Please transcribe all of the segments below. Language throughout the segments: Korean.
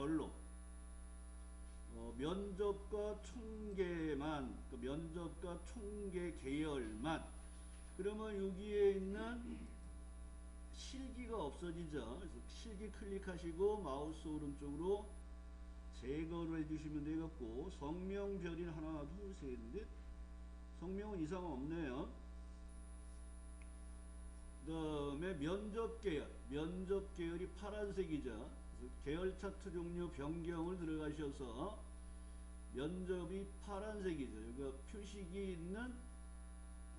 별로 어, 면접과 총계만 그 면접과 총계 계열만 그러면 여기에 있는 실기가 없어지죠. 실기 클릭하시고 마우스 오른쪽으로 제거를 해주시면 되겠고 성명별이 하나 둘셋넷 성명은 이상 없네요. 그 다음에 면접 계열 면접 계열이 파란색이죠. 계열 차트 종류 변경을 들어가셔서 면접이 파란색이죠. 여기가 표식이 있는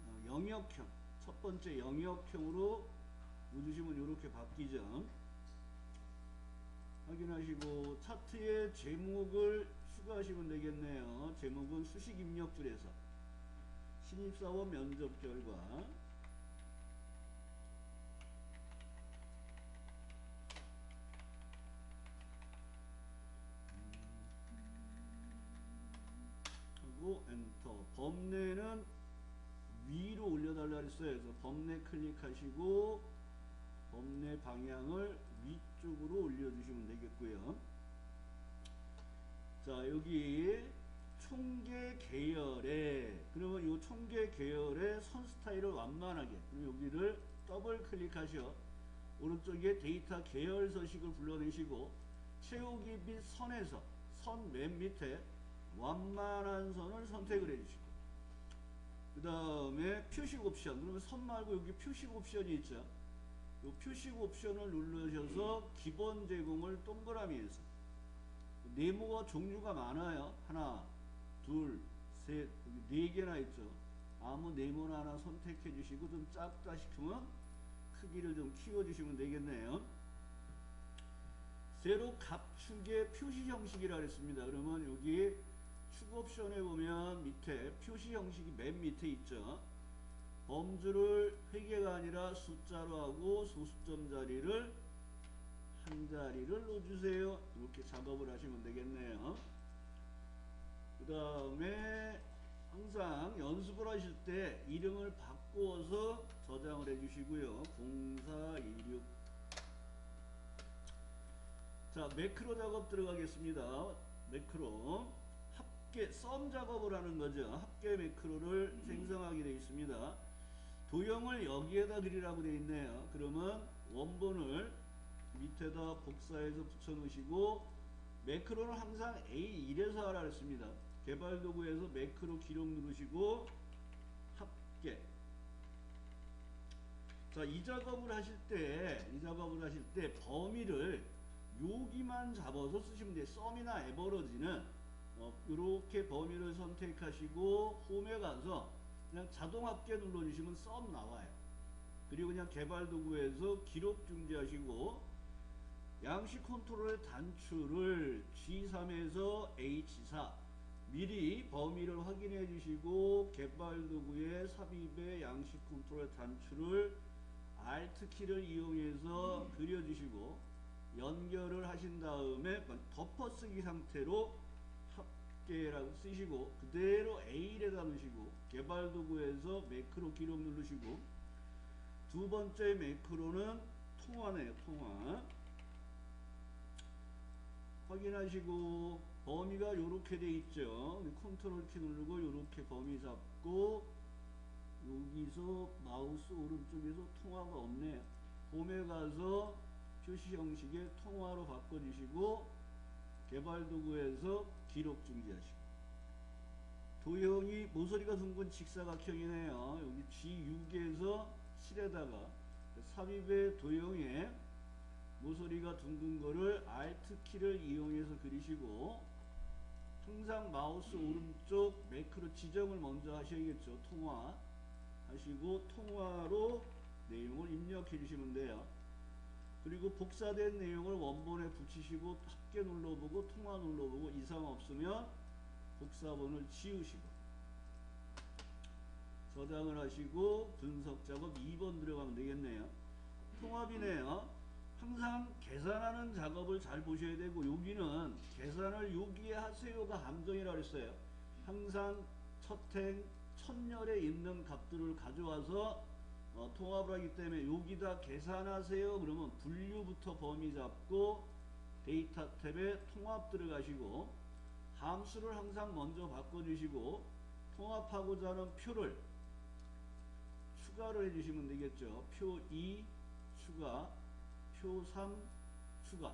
어, 영역형 첫 번째 영역형으로 누르시면 이렇게 바뀌죠. 확인하시고 차트에 제목을 추가하시면 되겠네요. 제목은 수식 입력 줄에서 신입사원 면접 결과 하고 엔터 범례는 위로 올려달라 그랬어요. 그래서 범례 클릭하시고 범례 방향을 위쪽으로 올려주시면 되겠고요. 자 여기 총계 계열에 그러면 이 총계 계열의 선 스타일을 완만하게 여기를 더블 클릭하셔 오른쪽에 데이터 계열 서식을 불러내시고 채우기 및 선에서 선 맨 밑에 완만한 선을 선택을 해주시고 그 다음에 표식 옵션. 그러면 선 말고 여기 표식 옵션이 있죠. 이 표식 옵션을 누르셔서 기본 제공을 동그라미에서. 네모가 종류가 많아요. 하나 둘셋. 네 개나 있죠. 아무 네모나 하나 선택해 주시고 좀 작다 싶으면 크기를 좀 키워 주시면 되겠네요. 세로 갑축의 표시 형식이라 그랬습니다. 그러면 여기 축 옵션에 보면 밑에 표시 형식이 맨 밑에 있죠. 범주를 회계가 아니라 숫자로 하고 소수점 자리를 한 자리를 넣어주세요. 이렇게 작업을 하시면 되겠네요. 그 다음에 항상 연습을 하실 때 이름을 바꾸어서 저장을 해주시고요. 0416 자, 매크로 작업 들어가겠습니다. 매크로. 합계 썸 작업을 하는 거죠. 합계 매크로를 생성하게 되어 있습니다. 도형을 여기에다 그리라고 되어 있네요. 그러면 원본을 밑에다 복사해서 붙여 놓으시고 매크로는 항상 A1에서 하라 했습니다. 개발 도구에서 매크로 기록 누르시고 합계 자, 이 작업을 하실 때, 이 작업을 하실 때 범위를 여기만 잡아서 쓰시면 돼요. 썸이나 에버러지는 어, 이렇게 범위를 선택하시고 홈에 가서 그냥 자동 합계 눌러주시면 썸 나와요. 그리고 그냥 개발 도구에서 기록 중지하시고 양식 컨트롤의 단추를 G3에서 H4 미리 범위를 확인해 주시고 개발 도구의 삽입의 양식 컨트롤 단추를 Alt 키를 이용해서 그려주시고 연결을 하신 다음에 덮어쓰기 상태로 합계라고 쓰시고 그대로 A1에다 넣으시고 개발 도구에서 매크로 기록 누르시고 두 번째 매크로는 통화네요 통화. 확인하시고 범위가 이렇게 돼 있죠. 컨트롤 키 누르고 이렇게 범위 잡고 여기서 마우스 오른쪽에서 통화가 없네요 홈에 가서 표시 형식의 통화로 바꿔주시고 개발 도구에서 기록 중지하시고 도형이 모서리가 둥근 직사각형이네요. 여기 G6에서 7에다가 삽입의 도형에 모서리가 둥근 거를 Alt 키를 이용해서 그리시고 항상 마우스 오른쪽 매크로 지정을 먼저 하셔야겠죠. 통화 하시고 통화로 내용을 입력해 주시면 돼요. 그리고 복사된 내용을 원본에 붙이시고 합계 눌러보고 통화 눌러보고 이상 없으면 복사본을 지우시고 저장을 하시고 분석 작업 2번 들어가면 되겠네요. 통합이네요. 항상 계산하는 작업을 잘 보셔야 되고 여기는 계산을 여기에 하세요가 함정이라고 했어요. 항상 첫행 첫열에 있는 값들을 가져와서 어, 통합을 하기 때문에 여기다 계산하세요. 그러면 분류부터 범위 잡고 데이터 탭에 통합 들어가시고 함수를 항상 먼저 바꿔주시고 통합하고자 하는 표를 추가를 해주시면 되겠죠. 표 2 추가, 표 3 추가.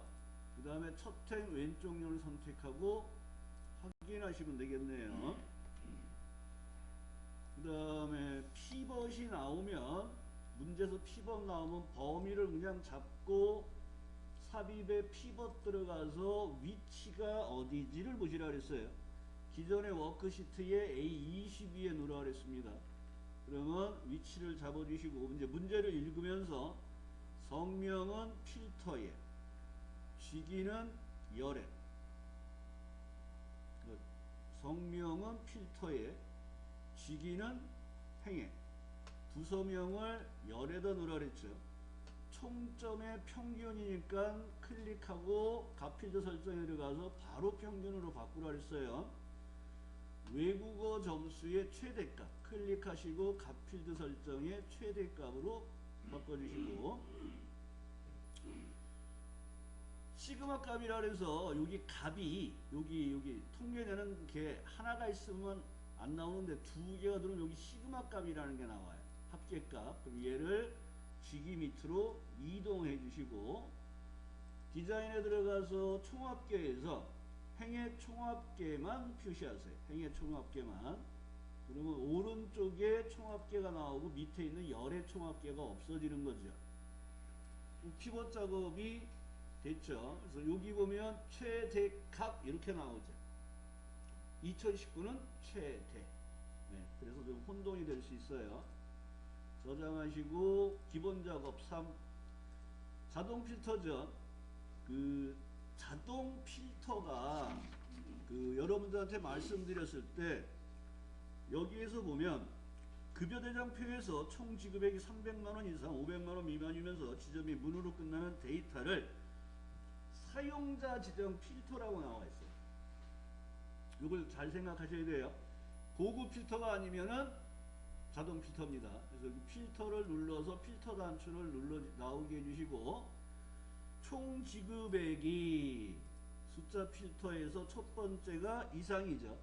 그 다음에 첫 행 왼쪽 면을 선택하고 확인하시면 되겠네요. 그 다음에 피벗이 나오면 문제에서 피벗 나오면 범위를 그냥 잡고 삽입에 피벗 들어가서 위치가 어디지를 보시라 그랬어요. 기존의 워크시트에 A22에 누라 그랬습니다. 그러면 위치를 잡아주시고 이제 문제를 읽으면서 성명은 필터에 시기는 열에 그 성명은 필터에 시기는 행에 부서명을 열에다 넣으라 그랬죠. 총점의 평균이니까 클릭하고 가필드 설정에 들어가서 바로 평균으로 바꾸라 그랬어요. 외국어 점수의 최대값 클릭하시고 가필드 설정의 최대값으로 바꿔주시고 시그마 값이라 그래서 여기 값이 여기 여기 통계되는 게 하나가 있으면 안 나오는데 두 개가 들어오면 여기 시그마 값이라는 게 나와요. 합계값. 그럼 얘를 쥐기 밑으로 이동해 주시고 디자인에 들어가서 총합계에서 행의 총합계만 표시하세요. 행의 총합계만. 그러면 오른쪽에 총합계가 나오고 밑에 있는 열의 총합계가 없어지는 거죠. 피벗 작업이 됐죠. 그래서 여기 보면 최대값 이렇게 나오죠. 2019는 최대. 네, 그래서 좀 혼동이 될 수 있어요. 저장하시고 기본 작업 3 자동 필터죠. 그 자동 필터가 그 여러분들한테 말씀드렸을 때 여기에서 보면 급여 대장표에서 총 지급액이 300만 원 이상 500만 원 미만이면서 지점이 문으로 끝나는 데이터를 사용자 지정 필터라고 나와 있어요. 이걸 잘 생각하셔야 돼요. 고급 필터가 아니면은 자동 필터입니다. 그래서 그 필터를 눌러서 필터 단추를 눌러 나오게 해주시고 총 지급액이 숫자 필터에서 첫 번째가 이상이죠.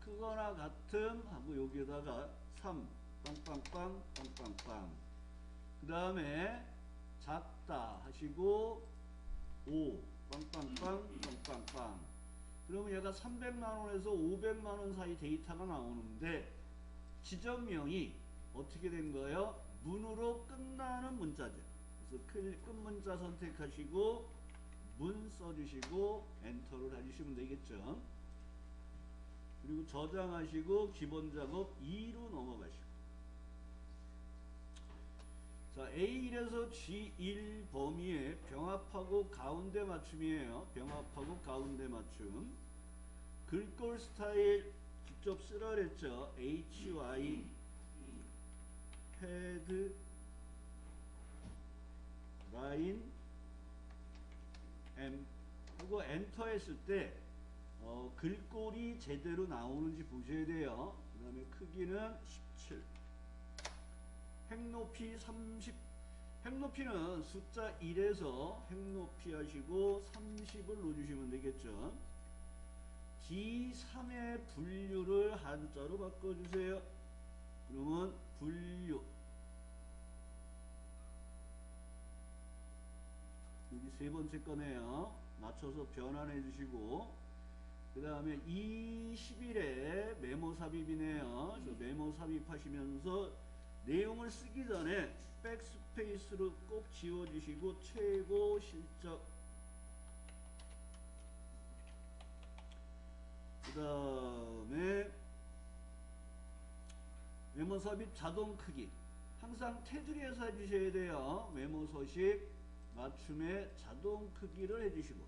크거나 같음 하고 여기에다가 3 빵빵빵 빵빵빵 그 다음에 작다 하시고 5 빵빵빵 빵빵빵 그러면 얘가 300만원에서 500만원 사이 데이터가 나오는데 지점명이 어떻게 된 거예요? 문으로 끝나는 문자죠. 그래서 클- 끝 문자 선택하시고 문 써주시고 엔터를 해주시면 되겠죠. 그리고 저장하시고 기본 작업 2로 넘어가시고 자 A1에서 G1 범위에 병합하고 가운데 맞춤이에요. 병합하고 가운데 맞춤 글꼴 스타일 직접 쓰라 그랬죠. HY 헤드 라인 M 그리고 엔터 했을 때 어, 글꼴이 제대로 나오는지 보셔야 돼요. 그 다음에 크기는 17 행높이 30 행높이는 숫자 1에서 행높이 하시고 30을 넣어주시면 되겠죠. D3의 분류를 한자로 바꿔주세요. 그러면 분류 여기 세 번째 거네요. 맞춰서 변환해 주시고 그 다음에 20일에 메모 삽입이네요. 메모 삽입하시면서 내용을 쓰기 전에 백스페이스로 꼭 지워주시고 최고 실적. 그 다음에 메모 삽입 자동 크기. 항상 테두리에서 해주셔야 돼요. 메모 서식 맞춤의 자동 크기를 해주시고.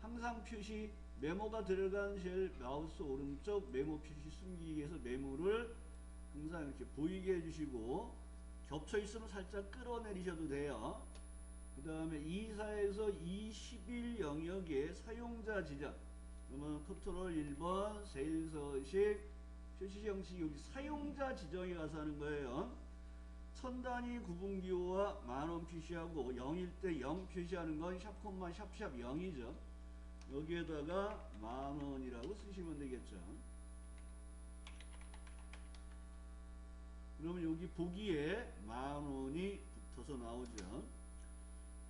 항상 표시 메모가 들어간 셀 마우스 오른쪽 메모 표시 숨기기 위해서 메모를 항상 이렇게 보이게 해주시고 겹쳐 있으면 살짝 끌어내리셔도 돼요. 그 다음에 24에서 21 영역의 사용자 지정 그러면 컨트롤 1번 세일 서식 표시 형식 여기 사용자 지정에 가서 하는 거예요. 천 단위 구분기호와 만원 표시하고 0일 때 0 표시하는 건 샵콤마 샵샵 0이죠. 여기에다가 만원이라고 쓰시면 되겠죠. 그러면 여기 보기에 만원이 붙어서 나오죠.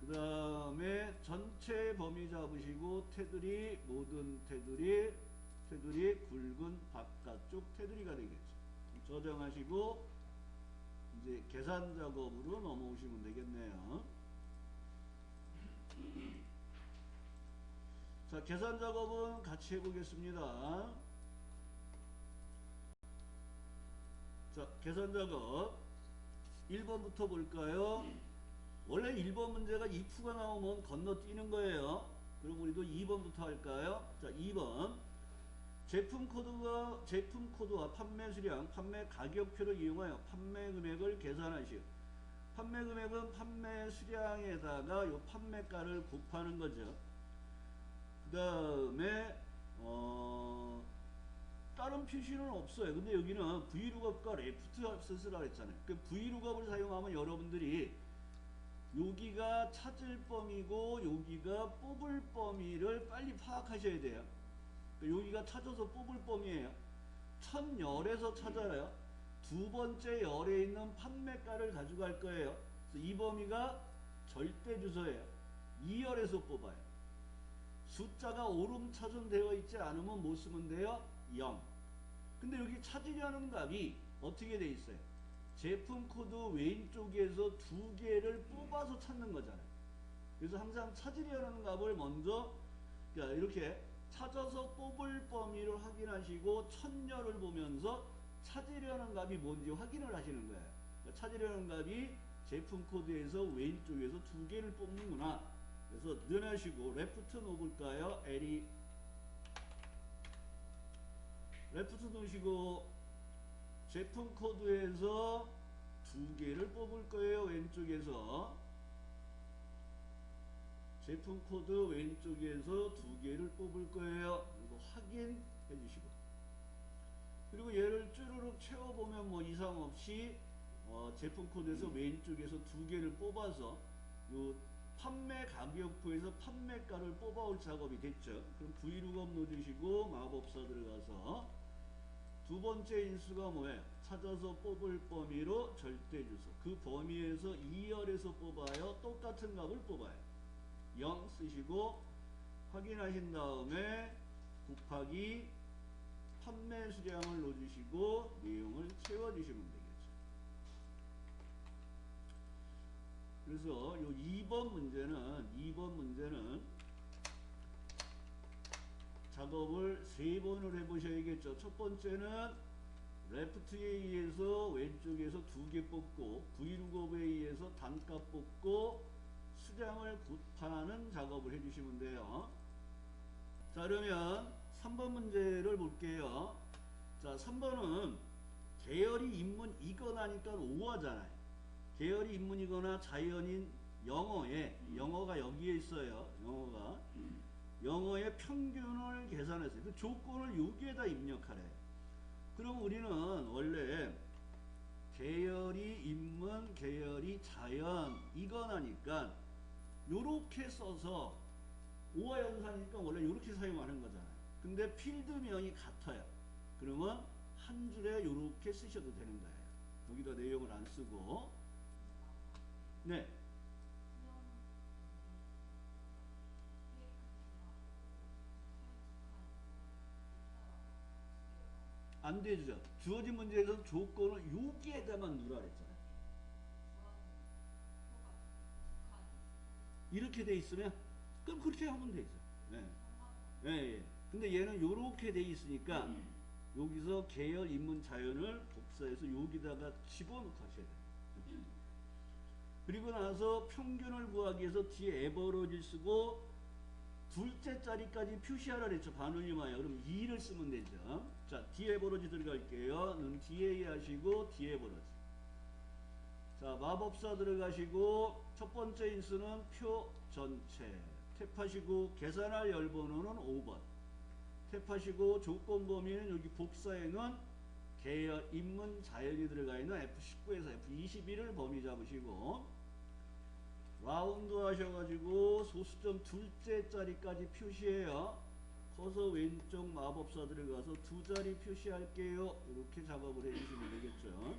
그 다음에 전체 범위 잡으시고 테두리 모든 테두리 테두리 굵은 바깥쪽 테두리가 되겠죠. 저장하시고 이제 계산 작업으로 넘어오시면 되겠네요. 자, 계산 작업은 같이 해보겠습니다. 자, 계산 작업 1번부터 볼까요? 원래 1번 문제가 if가 나오면 건너뛰는 거예요. 그럼 우리도 2번부터 할까요? 자, 2번. 제품 코드가 제품 코드와 판매 수량, 판매 가격표를 이용하여 판매 금액을 계산하시오. 판매 금액은 판매 수량에다가 요 판매가를 곱하는 거죠. 그 다음에 어 표시는 없어요. 근데 여기는 vlookup과 left access라 했잖아요. 그 vlookup을 사용하면 여러분들이 여기가 찾을 범위고 여기가 뽑을 범위를 빨리 파악하셔야 돼요. 그러니까 여기가 찾아서 뽑을 범위예요. 첫 열에서 찾아요. 두 번째 열에 있는 판매가를 가져갈 거예요. 그래서 이 범위가 절대 주소예요. 2열에서 뽑아요. 숫자가 오름차순 되어 있지 않으면 못 쓰면 돼요. 0. 근데 여기 찾으려는 값이 어떻게 돼 있어요? 제품 코드 왼쪽에서 두 개를 뽑아서 찾는 거잖아요. 그래서 항상 찾으려는 값을 먼저 그러니까 이렇게 찾아서 뽑을 범위를 확인하시고 천열을 보면서 찾으려는 값이 뭔지 확인을 하시는 거예요. 그러니까 찾으려는 값이 제품 코드에서 왼쪽에서 두 개를 뽑는구나. 그래서 늘하시고 레프트 놓을까요? L이 레프트 놓으시고 제품 코드에서 두 개를 뽑을 거예요. 왼쪽에서 제품 코드 왼쪽에서 두 개를 뽑을 거예요. 이거 확인해 주시고 그리고 얘를 쭈르륵 채워보면 뭐 이상 없이 어, 제품 코드에서 왼쪽에서 두 개를 뽑아서 요 판매 가격표에서 판매가를 뽑아올 작업이 됐죠. 그럼 vlookup 넣어주시고 마법사 들어가서 두 번째 인수가 뭐예요? 찾아서 뽑을 범위로 절대 주소. 그 범위에서 2열에서 뽑아요. 똑같은 값을 뽑아요. 0 쓰시고 확인하신 다음에 곱하기 판매 수량을 넣어주시고 내용을 채워주시면 되겠죠. 그래서 요 2번 문제는 2번 문제는 작업을 세 번을 해보셔야겠죠. 첫 번째는 레프트에 의해서 왼쪽에서 두 개 뽑고 vlookup에 의해서 단값 뽑고 수량을 곱하는 작업을 해주시면 돼요. 자 그러면 3번 문제를 볼게요. 자 3번은 계열이 인문이거나니까 5하잖아요. 계열이 인문이거나 자연인 영어에 영어가 여기에 있어요. 영어가 영어의 평균을 계산했어요. 그 조건을 여기에다 입력하래. 그럼 우리는 원래 계열이 인문, 계열이 자연 이거나니까 요렇게 써서 오화 연산이니까 원래 요렇게 사용하는 거잖아요. 근데 필드명이 같아요. 그러면 한 줄에 요렇게 쓰셔도 되는 거예요. 여기다 내용을 안 쓰고 네. 안 되죠. 주어진 문제에서 조건을 여기에다만 누라 그랬잖아요. 이렇게 돼 있으면 그럼 그렇게 하면 되죠. 네. 예, 예. 근데 얘는 요렇게 돼 있으니까 여기서 계열 인문 자연을 복사해서 여기다가 집어넣고 하셔야 돼요. 그리고 나서 평균을 구하기 위해서 뒤에 에버러지 쓰고 둘째 자리까지 표시하라 그랬죠. 반올림하여. 그럼 2를 쓰면 되죠. 자, 뒤에 버러지 들어갈게요. 는 뒤에 하시고 뒤에 버러지. 자, 마법사 들어가시고 첫 번째 인수는 표 전체. 탭하시고 계산할 열번호는 5번. 탭하시고 조건 범위는 여기 복사에는 계열, 인문, 자연이 들어가 있는 F19에서 F21을 범위 잡으시고 라운드 하셔가지고 소수점 둘째 자리까지 표시해요. 커서 왼쪽 마법사 들어가서 두 자리 표시할게요. 이렇게 작업을 해주시면 되겠죠.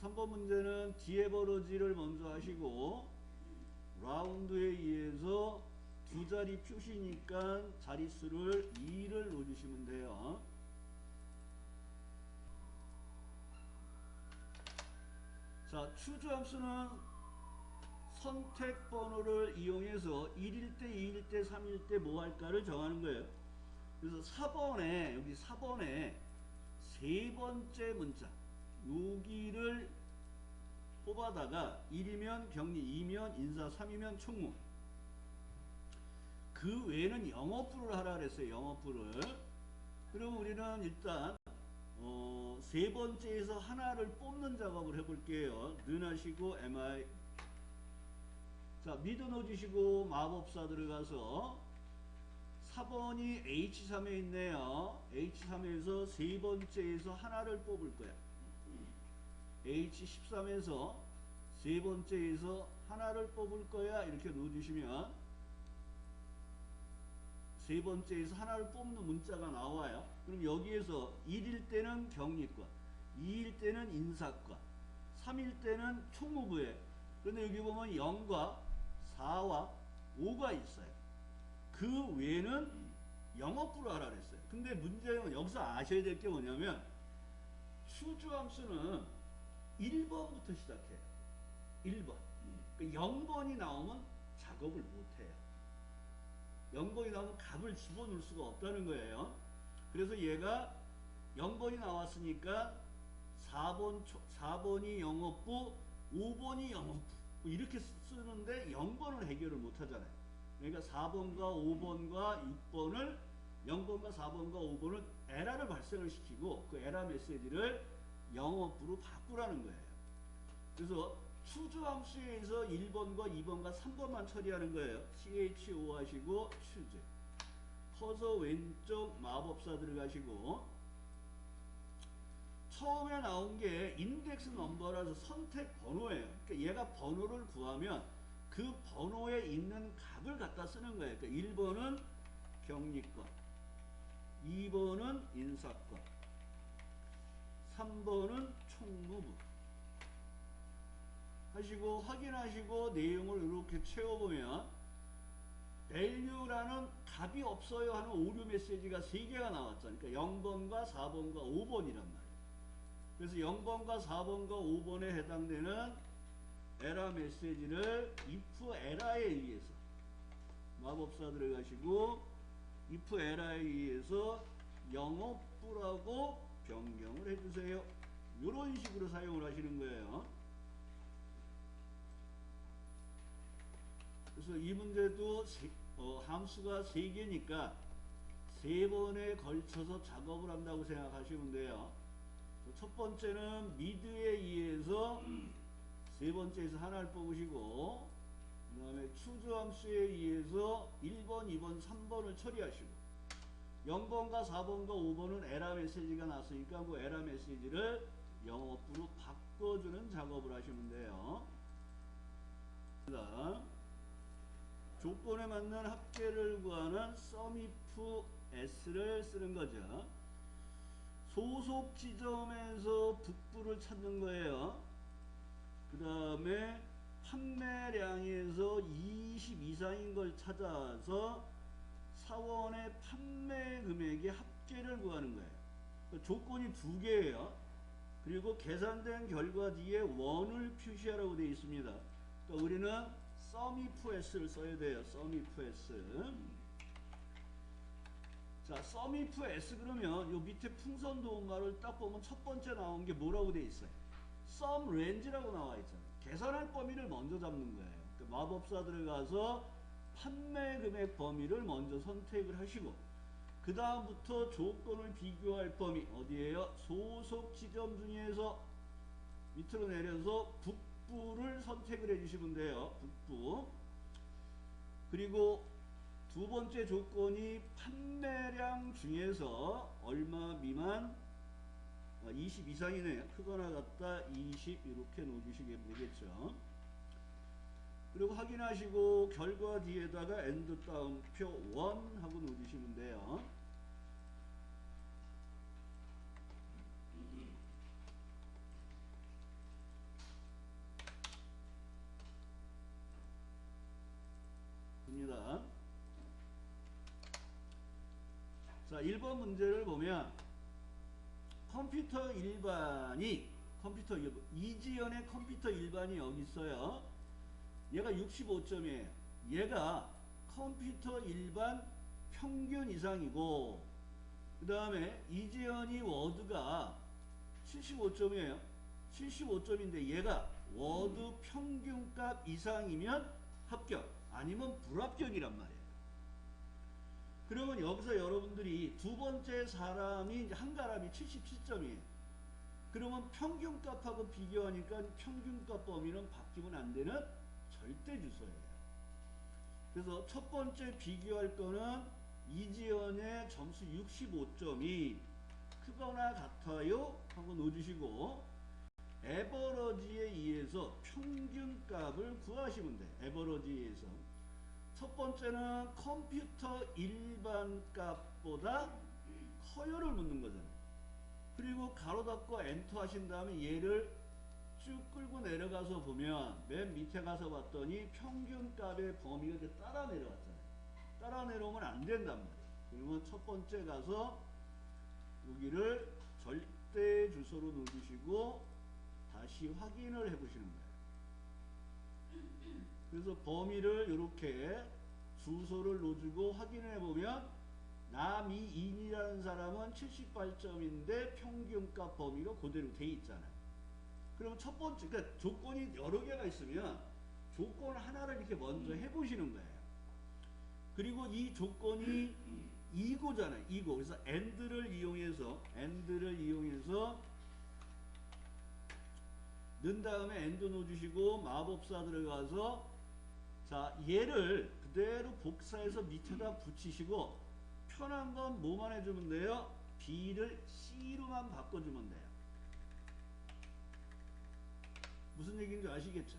3번 문제는 뒤에 버러지를 먼저 하시고 라운드에 의해서 두 자리 표시니까 자릿수를 2를 넣어주시면 돼요. 자, 추주 함수는 선택 번호를 이용해서 1일 때, 2일 때, 3일 때 뭐 할까를 정하는 거예요. 그래서 4번에 여기 4번에 세 번째 문자 여기를 뽑아다가 1이면 격리, 2면 인사, 3이면 총무. 그 외에는 영어부를 하라 그랬어요. 영어부를. 그럼 우리는 일단 어, 세 번째에서 하나를 뽑는 작업을 해볼게요. 는 하시고 mi 자 미드 넣어주시고 마법사 들어가서 4번이 H3에 있네요. H3에서 세 번째에서 하나를 뽑을 거야. H13에서 세 번째에서 하나를 뽑을 거야. 이렇게 넣어주시면 세 번째에서 하나를 뽑는 문자가 나와요. 그럼 여기에서 1일 때는 격리과, 2일 때는 인사과, 3일 때는 총무부에. 그런데 여기 보면 0과 4와 5가 있어요. 그 외에는 영어부로 하라 그랬어요. 근데 문제는 여기서 아셔야 될 게 뭐냐면 추주함수는 1번부터 시작해요. 1번. 그 0번이 나오면 작업을 못해요. 0번이 나오면 값을 집어넣을 수가 없다는 거예요. 그래서 얘가 0번이 나왔으니까 4번, 4번이 영업부, 5번이 영업부. 뭐 이렇게 쓰는데 0번을 해결을 못 하잖아요. 그러니까 4번과 5번과 6번을 0번과 4번과 5번은 에러를 발생을 시키고 그 에러 메시지를 영업부로 바꾸라는 거예요. 그래서 추주함수에서 1번과 2번과 3번만 처리하는 거예요. CHO 하시고 추주. 커서 왼쪽 마법사 들어가시고 처음에 나온 게 인덱스 넘버라서 선택 번호예요. 그러니까 얘가 번호를 구하면 그 번호에 있는 값을 갖다 쓰는 거예요. 그러니까 1번은 격리권, 2번은 인사권, 3번은 총무부. 하시고 확인하시고 내용을 이렇게 채워보면 value라는 값이 없어요 하는 오류 메시지가 3개가 나왔잖아요. 그러니까 0번과 4번과 5번이란 말이에요. 그래서 0번과 4번과 5번에 해당되는 에러 메시지를 if 에러에 의해서 마법사 들어가시고 if 에러에 의해서 영업부라고 변경을 해주세요. 이런 식으로 사용을 하시는 거예요. 그래서 이 문제도 세, 어, 함수가 세 개니까 세 번에 걸쳐서 작업을 한다고 생각하시면 돼요. 첫 번째는 미드에 의해서 세 번째에서 하나를 뽑으시고 그 다음에 추주함수에 의해서 1번, 2번, 3번을 처리하시고 0번과 4번과 5번은 에러 메시지가 났으니까 그 에러 메시지를 영어부로 바꿔주는 작업을 하시면 돼요. 그 다음 조건에 맞는 합계를 구하는 sumif s를 쓰는 거죠. 소속 지점에서 북부를 찾는 거예요. 그 다음에 판매량에서 20 이상인 걸 찾아서 사원의 판매 금액의 합계를 구하는 거예요. 그러니까 조건이 두 개예요. 그리고 계산된 결과 뒤에 원을 표시하라고 되어 있습니다. 그러니까 우리는 sumif s를 써야 돼요. sumif s. 자, sumif s 그러면 요 밑에 풍선 도움말을 딱 보면 첫 번째 나온 게 뭐라고 돼 있어요? sum range라고 나와 있잖아요. 계산할 범위를 먼저 잡는 거예요. 그러니까 마법사 들어가서 판매 금액 범위를 먼저 선택을 하시고 그 다음부터 조건을 비교할 범위 어디에요? 소속 지점 중에서 밑으로 내려서 북 부를 선택을 해주시면 돼요. 북부 그리고 두 번째 조건이 판매량 중에서 얼마 미만 아, 20 이상이네요. 크거나 같다 20 이렇게 놓으시면 되겠죠. 그리고 확인하시고 결과 뒤에다가 엔드 따옴표 1 하고 놓으시면 돼요. 입니다. 자, 1번 문제를 보면 컴퓨터 일반이 컴퓨터 일반 이지연의 컴퓨터 일반이 여기 있어요. 얘가 65점이에요. 얘가 컴퓨터 일반 평균 이상이고 그 다음에 이지연이 워드가 75점이에요. 75점인데 얘가 워드 평균값 이상이면 합격 아니면 불합격이란 말이에요. 그러면 여기서 여러분들이 두 번째 사람이 한 사람이 77점이에요. 그러면 평균값하고 비교하니까 평균값 범위는 바뀌면 안 되는 절대 주소예요. 그래서 첫 번째 비교할 거는 이지연의 점수 65점이 크거나 같아요 하고 넣어주시고 에버러지에 의해서 평균값을 구하시면 돼. 에버러지에 의해서. 첫 번째는 컴퓨터 일반 값보다 커요를 묻는 거잖아요. 그리고 가로 닫고 엔터 하신 다음에 얘를 쭉 끌고 내려가서 보면 맨 밑에 가서 봤더니 평균값의 범위가 이제 따라 내려왔잖아요. 따라 내려오면 안 된단 말이에요. 그러면 첫 번째 가서 여기를 절대 주소로 넣어주시고 다시 확인을 해보시는 거예요. 그래서 범위를 이렇게 주소를 넣어주고 확인해 보면 남이인이라는 사람은 78점인데 평균값 범위가 그대로 돼 있잖아요. 그럼 첫 번째, 그러니까 조건이 여러 개가 있으면 조건 하나를 이렇게 먼저 해보시는 거예요. 그리고 이 조건이 이고잖아요. 이고. 그래서 and를 이용해서 and를 이용해서 넣은 다음에 and 넣어주시고 마법사 들어가서 자 얘를 그대로 복사해서 밑에다 붙이시고 편한 건 뭐만 해주면 돼요? B를 C로만 바꿔주면 돼요. 무슨 얘기인지 아시겠죠?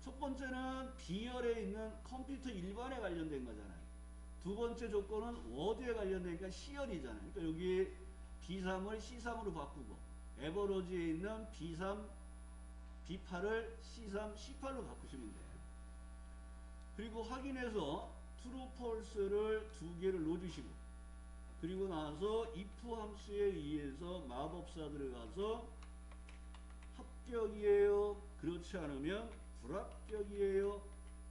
첫 번째는 B열에 있는 컴퓨터 일반에 관련된 거잖아요. 두 번째 조건은 워드에 관련되니까 C열이잖아요. 그러니까 여기 B3을 C3으로 바꾸고 에버로지에 있는 B3, B8을 C3, C8로 바꾸시면 돼요. 그리고 확인해서 true, false를 두 개를 넣어주시고 그리고 나서 if 함수에 의해서 마법사 들어가서 합격이에요. 그렇지 않으면 불합격이에요.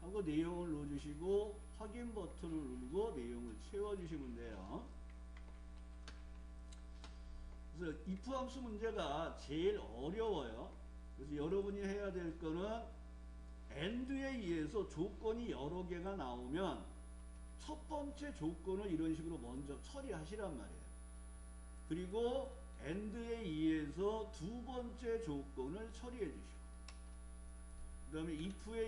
하고 내용을 넣어주시고 확인 버튼을 누르고 내용을 채워주시면 돼요. 그래서 if 함수 문제가 제일 어려워요. 그래서 여러분이 해야 될 거는 and에 의해서 조건이 여러 개가 나오면 첫 번째 조건을 이런 식으로 먼저 처리하시란 말이에요. 그리고 and에 의해서 두 번째 조건을 처리해 주시고 그 다음에 if에